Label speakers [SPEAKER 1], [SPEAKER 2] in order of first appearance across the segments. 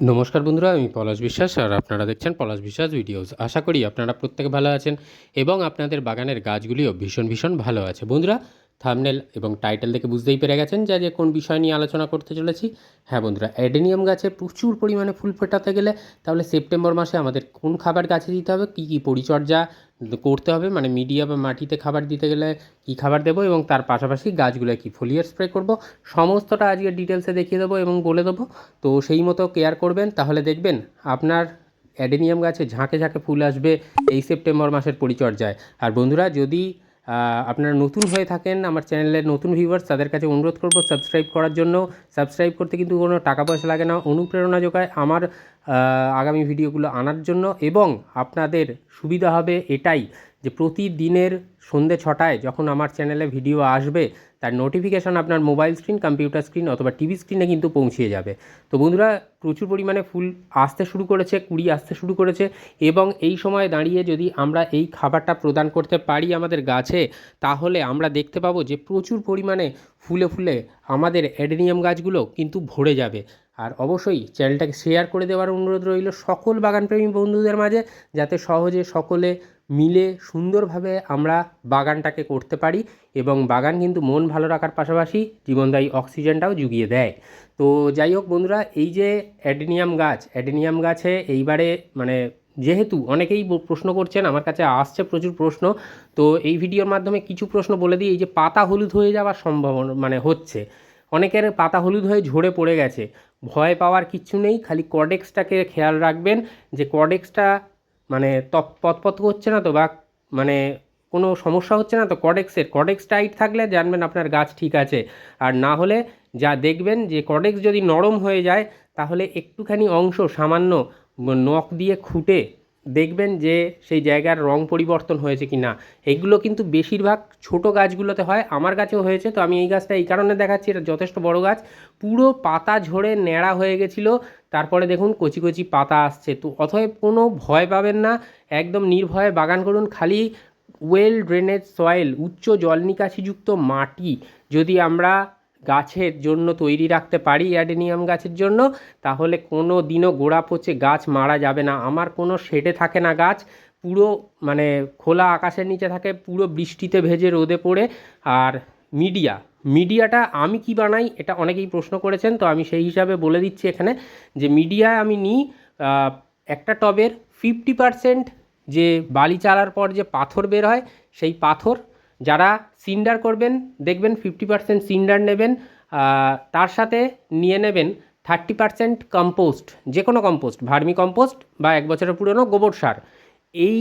[SPEAKER 1] নমস্কার বন্ধুরা, আমি পলাশ বিশ্বাস আর আপনারা দেখছেন পলাশ বিশ্বাস ভিডিওস। আশা করি আপনারা প্রত্যেকে ভালো আছেন এবং আপনাদের বাগানের গাছগুলিও ভীষণ ভীষণ ভালো আছে। বন্ধুরা থামনেল এবং টাইটেল দেখে বুঝতেই পেরে গেছেন যে যে কোন বিষয় নিয়ে আলোচনা করতে চলেছি। হ্যাঁ বন্ধুরা, অ্যাডেনিয়াম গাছে প্রচুর পরিমাণে ফুল ফোটাতে গেলে তাহলে সেপ্টেম্বর মাসে আমাদের কোন খাবার গাছে দিতে হবে, কী কী পরিচর্যা করতে হবে মানে মিডিয়া বা মাটিতে খাবার দিতে গেলে কী খাবার দেবো এবং তার পাশাপাশি গাছগুলো কী ফোলিয়ার স্প্রে করব, সমস্তটা আজকে ডিটেলসে দেখিয়ে দেবো এবং বলে দেবো। তো সেই মতো কেয়ার করবেন, তাহলে দেখবেন আপনার অ্যাডেনিয়াম গাছে ঝাঁকে ঝাঁকে ফুল আসবে এই সেপ্টেম্বর মাসের পরিচর্যায়। আর বন্ধুরা, যদি আপনারা নতুন হয়ে থাকেন, আমার চ্যানেলের নতুন ভিউয়ার্স তাদের কাছে অনুরোধ করব সাবস্ক্রাইব করার জন্য। সাবস্ক্রাইব করতে কিন্তু কোনো টাকা পয়সা লাগে না, অনুপ্রেরণা যোগায় আমার আগামী ভিডিওগুলো আনার জন্য এবং আপনাদের সুবিধা হবে এটাই। যে প্রতিদিনের সন্ধে ছটায় যখন আমার চ্যানেলে ভিডিও আসবে, তার নোটিফিকেশান আপনার মোবাইল স্ক্রিন কম্পিউটার স্ক্রিন অথবা টিভি স্ক্রিনে কিন্তু পৌঁছিয়ে যাবে। তো বন্ধুরা, প্রচুর পরিমাণে ফুল আসতে শুরু করেছে, কুড়ি আসতে শুরু করেছে এবং এই সময় দাঁড়িয়ে যদি আমরা এই খাবারটা প্রদান করতে পারি আমাদের গাছে, তাহলে আমরা দেখতে পাবো যে প্রচুর পরিমাণে ফুলে ফুলে আমাদের অ্যাডেনিয়াম গাছগুলো কিন্তু ভরে যাবে। আর অবশ্যই চ্যানেলটাকে শেয়ার করে দেওয়ার অনুরোধ রইল সকল বাগানপ্রেমী বন্ধুদের মাঝে, যাতে সহজে সকলে মিলে সুন্দরভাবে আমরা বাগানটাকে করতে পারি এবং বাগান কিন্তু মন ভালো রাখার পাশাপাশি জীবনদায়ী অক্সিজেনটাও জুগিয়ে দেয়। তো যাই হোক বন্ধুরা, এই যে অ্যাডেনিয়াম গাছ, অ্যাডেনিয়াম গাছে এইবারে মানে যেহেতু অনেকেই প্রশ্ন করছেন, আমার কাছে আসছে প্রচুর প্রশ্ন, তো এই ভিডিওর মাধ্যমে কিছু প্রশ্ন বলে দিই, এই যে পাতা হলুদ হয়ে যাওয়ার সম্ভাবনা মানে হচ্ছে। অনেকের পাতা হলুদ হয়ে ঝরে পড়ে গেছে, ভয় পাওয়ার কিচ্ছু নেই, খালি কডেক্সটাকে খেয়াল রাখবেন যে কডেক্সটা মানে পতপত করছে না তো বা মানে কোনো সমস্যা হচ্ছে না তো কডেক্সের কডেক্স টাইট থাকলে জানবেন আপনার গাছ ঠিক আছে। আর না হলে যা দেখবেন যে কডেক্স যদি নরম হয়ে যায়, তাহলে একটুখানি অংশ সামান্য নখ দিয়ে খুঁটে দেখবেন যে সেই জায়গার রং পরিবর্তন হয়েছে কি না। এগুলো কিন্তু বেশিরভাগ ছোট গাছগুলোতে হয়। আমার গাছেও হয়েছে, তো আমি এই গাছটা এই কারণে দেখাচ্ছি। এটা যথেষ্ট বড় গাছ। পুরো পাতা ঝরে ন্যাড়া হয়ে গেছিল। তারপরে দেখুন কচি কচি পাতা আসছে। তো অতএব কোনো ভয় পাবেন না, একদম নির্ভয়ে বাগান করুন। খালি ওয়েল ড্রেনেজ সয়েল উচ্চ জল নিকাশিযুক্ত মাটি যদি আমরা গাছের জন্য তৈরি রাখতে পারি, অ্যাডেনিয়াম গাছের জন্য, তাহলে কোনো দিনও গোড়া পচে গাছ মারা যাবে না। আমার কোনো শেডে থাকে না গাছ, পুরো মানে খোলা আকাশের নিচে থাকে, পুরো বৃষ্টিতে ভেজে রোদে পড়ে। আর মিডিয়া মিডিয়াটা আমি কি বানাই এটা অনেকেই প্রশ্ন করেছেন, তো আমি সেই হিসাবে বলে দিচ্ছি এখানে যে মিডিয়া আমি নিই একটা টবের ফিফটি পারসেন্ট যে বালি চালার পর যে পাথর বের হয়, সেই পাথর যারা সিন্ডার করবেন, দেখবেন ফিফটি পার্সেন্ট সিন্ডার নেবেন তার সাথে নিয়ে নেবেন থার্টি পার্সেন্ট কম্পোস্ট যে কোনো কম্পোস্ট ভার্মি কম্পোস্ট বা এক বছরের পুরনো গোবর সার। এই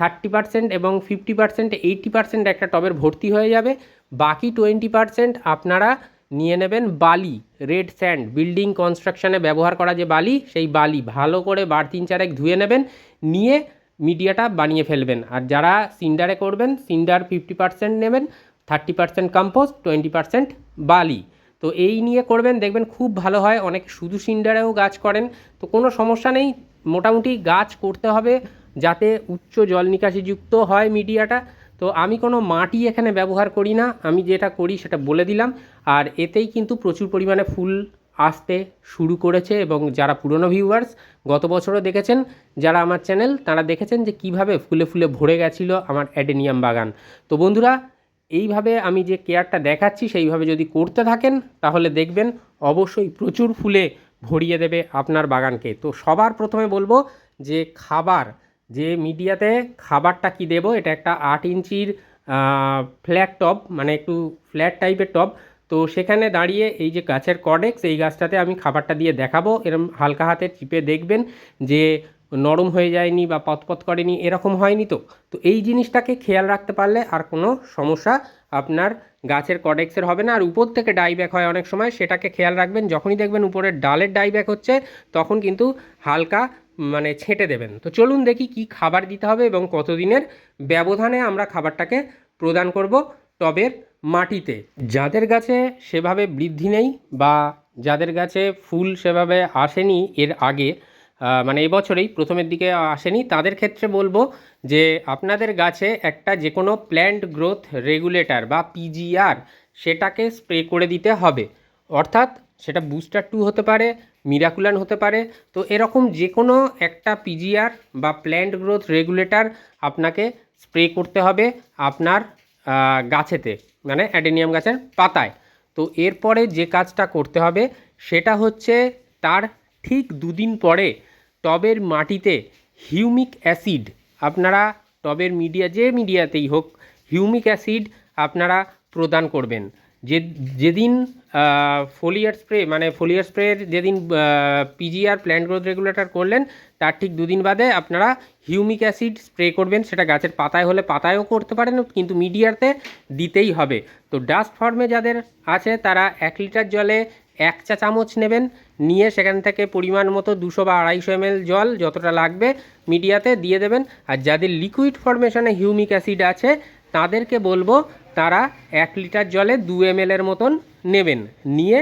[SPEAKER 1] থার্টি পার্সেন্ট এবং ফিফটি পার্সেন্ট এইটি পার্সেন্ট একটা টবের ভর্তি হয়ে যাবে। বাকি টোয়েন্টি পার্সেন্ট আপনারা নিয়ে নেবেন বালি, রেড স্যান্ড, বিল্ডিং কনস্ট্রাকশানে ব্যবহার করা যে বালি, সেই বালি ভালো করে বার তিন চারেক ধুয়ে নেবেন, নিয়ে মিডিয়াটা বানিয়ে ফেলবেন। আর যারা সিন্ডারে করবেন, সিন্ডার ফিফটি পার্সেন্ট নেবেন, thirty percent compost, twenty percent বালি। তো এই নিয়ে করবেন, দেখবেন খুব ভালো হয়। অনেক শুধু সিন্ডারেও গাছ করেন, তো কোনো সমস্যা নেই। মোটামুটি গাছ করতে হবে। যাতে উচ্চ জল নিকাশিযুক্ত হয় মিডিয়াটা। তো আমি কোনো মাটি এখানে ব্যবহার করি না, আমি যেটা করি সেটা বলে দিলাম। আর এতেই কিন্তু প্রচুর পরিমাণে ফুল আসতে শুরু করেছে এবং যারা পুরনো ভিউয়ার্স গত বছরও দেখেছেন, যারা আমার চ্যানেল তারা দেখেছেন যে কীভাবে ফুলে ফুলে ভরে গেছিল আমার অ্যাডেনিয়াম বাগান। তো বন্ধুরা, এইভাবে আমি যে কেয়ারটা দেখাচ্ছি, সেইভাবে যদি করতে থাকেন, তাহলে দেখবেন অবশ্যই প্রচুর ফুলে ভরিয়ে দেবে আপনার বাগানকে। তো সবার প্রথমে বলব যে খাবার যে মিডিয়াতে খাবারটা কি দেব, এটা একটা আট ইঞ্চির ফ্ল্যাট টব মানে একটু ফ্ল্যাট টাইপের টব তো সেখানে দাঁড়িয়ে এই যে গাছের কডেক্স এই গাছটাতে আমি খাবারটা দিয়ে দেখাবো। এরম হালকা হাতে চিপে দেখবেন যে নরম হয়ে যায়নি বা পথপথ করেনি, এরকম হয়নি তো। তো এই জিনিসটাকে খেয়াল রাখতে পারলে আর কোনো সমস্যা আপনার গাছের কডেক্সের হবে না। আর উপর থেকে ডাইব্যাক হয় অনেক সময়, সেটাকে খেয়াল রাখবেন। যখনই দেখবেন উপরের ডালের ডাইব্যাক হচ্ছে, তখন কিন্তু হালকা মানে ছেঁটে দেবেন। তো চলুন দেখি কি খাবার দিতে হবে এবং কতদিনের ব্যবধানে আমরা খাবারটাকে প্রদান করব টবের মাটিতে। যাদের গাছে সেভাবে বৃদ্ধি নেই বা যাদের গাছে ফুল সেভাবে আসেনি এর আগে মানে এবছরেই প্রথমের দিকে আসেনি, তাদের ক্ষেত্রে বলব যে আপনাদের গাছে একটা যে কোনো প্ল্যান্ট গ্রোথ রেগুলেটর বা পিজিআর সেটাকে স্প্রে করে দিতে হবে। অর্থাৎ সেটা বুস্টার টু হতে পারে মিরাকুলান হতে পারে। তো এরকম যে কোনো একটা পিজিআর বা প্ল্যান্ট গ্রোথ রেগুলেটর আপনাকে স্প্রে করতে হবে আপনার গাছেতে মানে অ্যাডেনিয়াম গাছের পাতায়। তো এরপরে যে কাজটা করতে হবে সেটা হচ্ছে তার ঠিক দুদিন পরে টবের মাটিতে হিউমিক অ্যাসিড আপনারা টবের মিডিয়া যে মিডিয়াতেই হোক হিউমিক অ্যাসিড আপনারা প্রদান করবেন। যে, যেদিন ফোলিয়ার স্প্রে মানে ফোলিয়ার স্প্রের যেদিন পিজিআর প্ল্যান্ট গ্রোথ রেগুলেটর করলেন, তার ঠিক দুদিন বাদে আপনারা হিউমিক অ্যাসিড স্প্রে করবেন, সেটা গাছের পাতায় হলে পাতায়ও করতে পারেন, কিন্তু মিডিয়াতে দিতেই হবে। তো ডাস্ট ফর্মে যাদের আছে, তারা এক লিটার জলে এক চা চামচ নেবেন, নিয়ে সেখান থেকে পরিমাণ মতো দুশো বা আড়াইশো এমএল জল যতটা লাগবে মিডিয়াতে দিয়ে দেবেন। আর যাদের লিকুইড ফরমেশনে হিউমিক অ্যাসিড আছে, তাদেরকে বলব তারা এক লিটার জলে দু এম এর মতন নেবেন। নিয়ে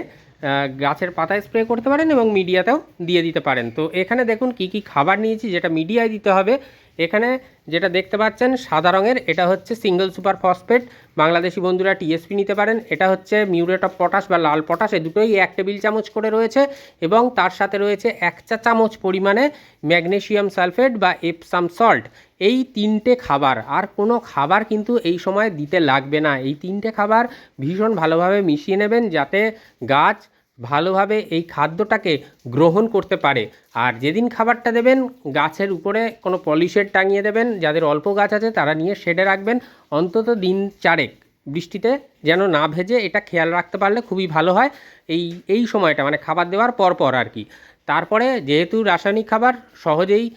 [SPEAKER 1] গাছের পাতায় স্প্রে করতে পারেন এবং মিডিয়াতেও দিয়ে দিতে পারেন। তো এখানে দেখুন কি কি খাবার নিয়েছি, যেটা মিডিয়ায় দিতে হবে। এখানে যেটা দেখতে পাচ্ছেন সাদা রঙের, এটা হচ্ছে সিঙ্গেল সুপার ফসফেট বাংলাদেশি বন্ধুরা টিএসপি নিতে পারেন। এটা হচ্ছে মিউরেট অফ পটাশ বা লাল পটাশ। এ দুটোই এক টেবিল চামচ করে রয়েছে এবং তার সাথে রয়েছে এক চা চামচ পরিমাণে ম্যাগনেসিয়াম সালফেট বা এপসাম সল্ট এই তিনটে খাবার, আর কোনো খাবার কিন্তু এই সময় দিতে লাগবে না। এই তিনটে খাবার ভীষণ ভালোভাবে মিশিয়ে নেবেন যাতে গাছ ভালোভাবে এই খাদ্যটাকে গ্রহণ করতে পারে। আর যেদিন খাবারটা দেবেন, গাছের উপরে কোনো পলিশেড টাঙিয়ে দেবেন, যাদের অল্প গাছ আছে তারা নিয়ে শেডে রাখবেন। অন্তত দিন চারেক বৃষ্টিতে যেন না ভেজে এটা খেয়াল রাখতে পারলে খুবই ভালো হয়। এই এই সময়টা মানে খাবার দেওয়ার পরপর পর আর কি। তারপরে যেহেতু রাসায়নিক খাবার, সহজেই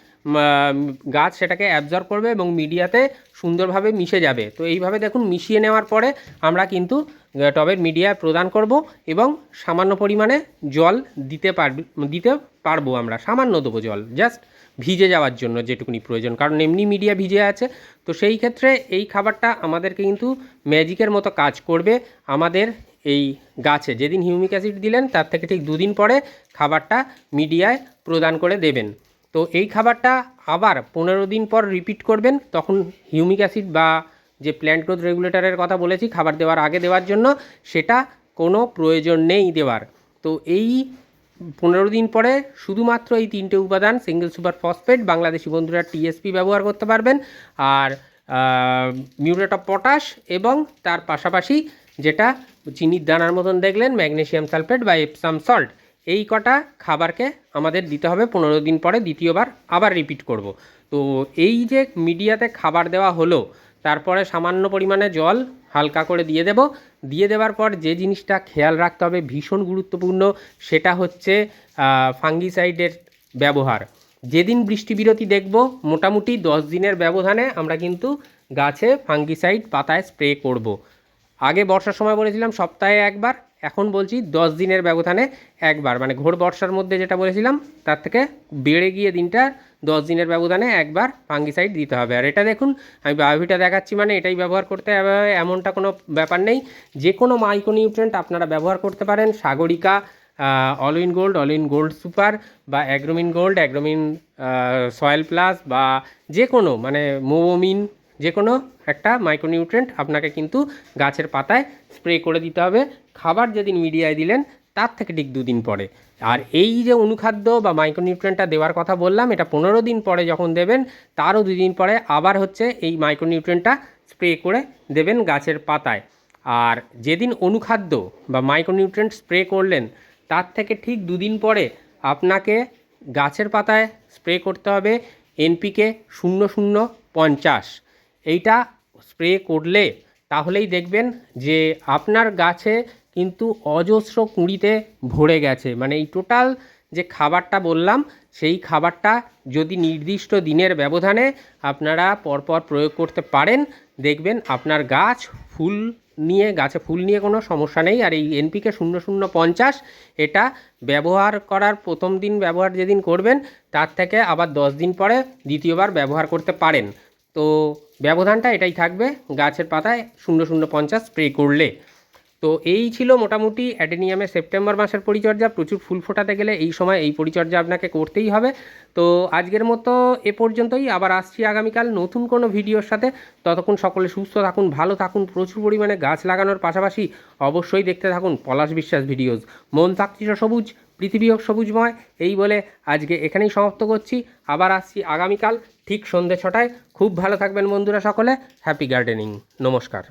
[SPEAKER 1] গাছ সেটাকে অ্যাবজর্ব করবে এবং মিডিয়াতে সুন্দরভাবে মিশে যাবে। তো এইভাবে দেখুন মিশিয়ে নেওয়ার পরে আমরা কিন্তু টবের মিডিয়া প্রদান করব এবং সামান্য পরিমাণে জল দিতে পার দিতে পারব আমরা। সামান্য দেবো জল জাস্ট ভিজে যাওয়ার জন্য যেটুকুনি প্রয়োজন। কারণ এমনি মিডিয়া ভিজে আছে। তো সেই ক্ষেত্রে এই খাবারটা আমাদেরকে কিন্তু ম্যাজিকের মতো কাজ করবে আমাদের এই গাছে। যেদিন হিউমিক অ্যাসিড দিলেন, তার থেকে ঠিক দুদিন পরে খাবারটা মিডিয়ায় প্রদান করে দেবেন। তো এই খাবারটা আবার পনেরো দিন পর রিপিট করবেন। তখন হিউমিক অ্যাসিড বা যে প্ল্যান্ট গ্রোথ রেগুলেটরের কথা বলেছি, খাবার দেওয়ার আগে দেওয়ার জন্য, সেটা কোনো প্রয়োজন নেই দেওয়ার। তো এই পনেরো দিন পরে শুধুমাত্র এই তিনটে উপাদান সিঙ্গেল সুপার ফসফেট বাংলাদেশি বন্ধুরা টিএসপি ব্যবহার করতে পারবেন। আর মিউরেট অফ পটাশ এবং তার পাশাপাশি যেটা চিনির দানার মতন দেখলেন, ম্যাগনেসিয়াম সালফেট বা এপসাম সল্ট এই কটা খাবারকে আমাদের দিতে হবে পনেরো দিন পরে দ্বিতীয়বার আবার রিপিট করব। তো এই যে মিডিয়াতে খাবার দেওয়া হলো, তারপরে সামান্য পরিমাণে জল হালকা করে দিয়ে দেব। দিয়ে দেওয়ার পর যে জিনিসটা খেয়াল রাখতে হবে, ভীষণ গুরুত্বপূর্ণ, সেটা হচ্ছে ফাঙ্গিসাইডের ব্যবহার। যেদিন বৃষ্টি বিরতি দেখব, মোটামুটি দশ দিনের ব্যবধানে আমরা কিন্তু গাছে ফাঙ্গিসাইড পাতায় স্প্রে করব। আগে বর্ষার সময় বলেছিলাম, সপ্তাহে একবার। এখন বলছি দশ দিনের ব্যবধানে একবার মানে ঘোর বর্ষার মধ্যে যেটা বলেছিলাম, তার থেকে বেড়ে গিয়ে দিনটা দশ দিনের ব্যবধানে একবার ফাঙ্গিসাইড দিতে হবে। আর এটা দেখুন, আমি বায়োভিটা দেখাচ্ছি মানে এটাই ব্যবহার করতে হবে, এমনটা কোনো ব্যাপার নেই। যে কোনো মাইক্রোনিউট্রেন্ট আপনারা ব্যবহার করতে পারেন, Sagarika all in gold, all in gold super বা Agromin gold, Agromin soil plus বা যে কোনো মানে মোবোমিন যে কোনো একটা মাইক্রোনিউট্রেন্ট আপনাকে কিন্তু গাছের পাতায় স্প্রে করে দিতে হবে। খাবার যেদিন মিডিয়ায় দিলেন, তার থেকে ঠিক দুদিন পরে। আর এই যে অনুখাদ্য বা মাইক্রোনিউট্রেন্টটা দেওয়ার কথা বললাম, এটা পনেরো দিন পরে যখন দেবেন, তারও দুদিন পরে আবার হচ্ছে এই মাইক্রোনিউট্রেন্টটা স্প্রে করে দেবেন গাছের পাতায়। আর যেদিন অনুখাদ্য বা মাইক্রোনিউট্রেন্ট স্প্রে করলেন, তার থেকে ঠিক দুদিন পরে আপনাকে গাছের পাতায় স্প্রে করতে হবে এনপিকে শূন্য শূন্য পঞ্চাশ। এইটা স্প্রে করলে তাহলেই দেখবেন যে আপনার গাছে কিন্তু অজস্র কুঁড়িতে ভরে গেছে। মানে এই টোটাল যে খাবারটা বললাম, সেই খাবারটা যদি নির্দিষ্ট দিনের ব্যবধানে আপনারা পরপর প্রয়োগ করতে পারেন, দেখবেন আপনার গাছ ফুল নিয়ে, গাছে ফুল নিয়ে কোনো সমস্যা নেই। আর এই এনপিকে শূন্য শূন্য পঞ্চাশ, এটা ব্যবহার করার প্রথম দিন ব্যবহার যেদিন করবেন, তার থেকে আবার দশ দিন পরে দ্বিতীয়বার ব্যবহার করতে পারেন। তো ব্যবধানটা এটাই থাকবে, গাছের পাতায় শূন্য শূন্য পঞ্চাশ স্প্রে করলে। তো এই ছিল মোটামুটি অ্যাডেনিয়ামের সেপ্টেম্বর মাসের পরিচর্যা, প্রচুর ফুল ফোটাতে গেলে এই সময় এই পরিচর্যা আপনাকে করতেই হবে। তো আজকের মতো এ পর্যন্তই, আবার আসছি আগামীকাল নতুন কোনো ভিডিওর সাথে। ততক্ষণ সকলে সুস্থ থাকুন, ভালো থাকুন, প্রচুর পরিমাণে গাছ লাগানোর পাশাপাশি অবশ্যই দেখতে থাকুন পলাশ বিশ্বাস ভিডিওস মন থাকছি সবুজ পৃথিবী হোক সবুজময় এই বলে আজকে এখানেই সমাপ্ত করছি। আবার আসছি আগামীকাল, ঠিক সন্ধে ছটায়। খুব ভালো থাকবেন বন্ধুরা সকলে। হ্যাপি গার্ডেনিং নমস্কার।